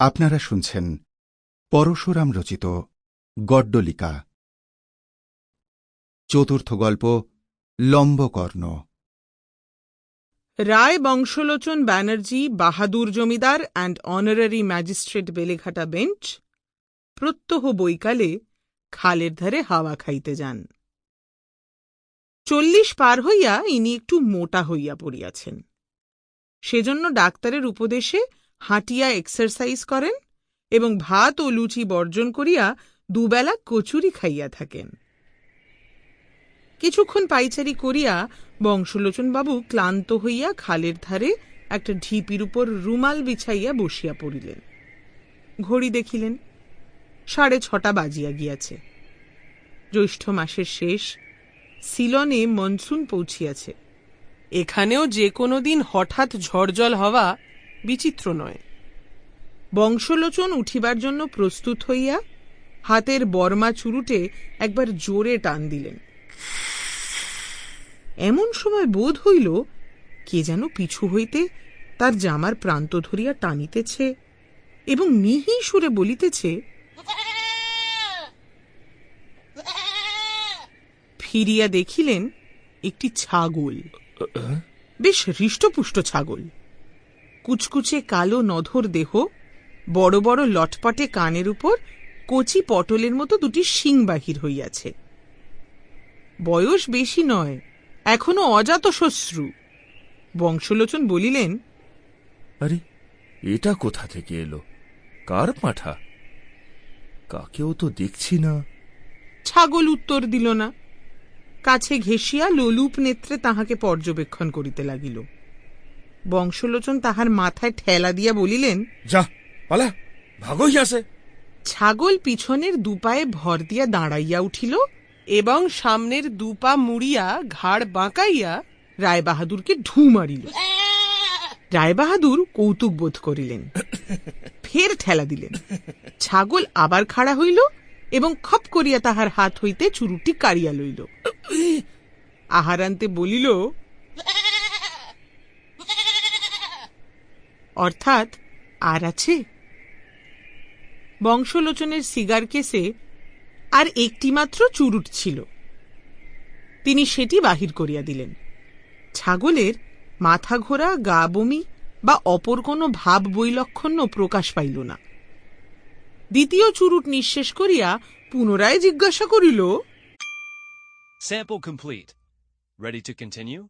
আপনারা শুনছেন পরশুরাম রচিত গড্ডলিকা। চতুর্থ গল্প, লম্বকর্ণ। রায় বংশলোচন ব্যানার্জি, বাহাদুর জমিদার and honorary magistrate Beleghata bench, প্রত্যহ বৈকালে খালের ধারে হাওয়া খাইতে যান। চল্লিশ পার হইয়া ইনি একটু মোটা হইয়া পড়িয়াছেন। সেজন্য ডাক্তারের উপদেশে হাঁটিয়া এক্সারসাইজ করেন এবং ভাত ও লুচি বর্জন করিয়া দুবেলা কচুরি খাইয়া থাকেন। কিছুক্ষণ পাইচারি করিয়া বংশলোচনবাবু ক্লান্ত হইয়া খালের ধারে একটা ঢিপির উপর রুমাল বিছাইয়া বসিয়া পড়িলেন। ঘড়ি দেখিলেন, সাড়ে ছটা বাজিয়া গিয়াছে। জ্যৈষ্ঠ মাসের শেষ, সিলনে মনসুন পৌঁছিয়াছে। এখানেও যে কোনো দিন হঠাৎ ঝড়জল হওয়া বিচিত্র নয়। বংশলোচন উঠিবার জন্য প্রস্তুত হইয়া হাতের বর্মা চুরুটে একবার জোরে টান দিলেন। এমন সময় বোধ হইল কে যেন পিছু হইতে তার জামার প্রান্ত ধরিয়া টানিতেছে এবং মিহি সুরে বলিতেছে ফিরিয়া দেখিলেন একটি ছাগল। বেশ হৃষ্টপুষ্ট ছাগল। কুচকুচে কালো নধর দেহ বড় বড় লটপটে কানের উপর কচি পটলের মতো দুটি শিং বাহির হইয়াছে। বয়স বেশি নয় এখনও অজাত শ্বশ্রু বংশলোচন বলিলেন আরে এটা কোথা থেকে এলো? কার পাঁঠা? কাকেও তো দেখছি না। ছাগল উত্তর দিল না। কাছে ঘেঁষিয়া লোলুপ নেত্রে তাহাকে পর্যবেক্ষণ করিতে লাগিল। বংশলোচন তাহার মাথায় ঠেলা দিয়া বলিলেন যা পালা ভাগো আসে ছাগল পিছনের দুপায়ে ভর দিয়া দাঁড়াইয়া উঠিল এবং সামনের দুপা মুড়িয়া ঘাড় বাঁকাইয়া রায়বাহাদুরকে ঢু মারিল। রায়বাহাদুর কৌতুক বোধ করিলেন। ফের ঠেলা দিলেন। ছাগল আবার খাড়া হইল এবং খপ করিয়া তাহার হাত হইতে চুরুটি কাড়িয়া লইল। আহারান্তে বলিল অর্থাৎ, আর আছে বংশলোচনের সিগার কেসে আর একটিমাত্র চুরুট ছিল তিনি সেটি বাহির করিয়া দিলেন ছাগলের মাথা ঘোরা গা বমি বা অপর কোনো ভাব বৈলক্ষণ্য প্রকাশ পাইল না দ্বিতীয় চুরুট নিঃশেষ করিয়া পুনরায় জিজ্ঞাসা করিল, Sample complete. Ready to continue?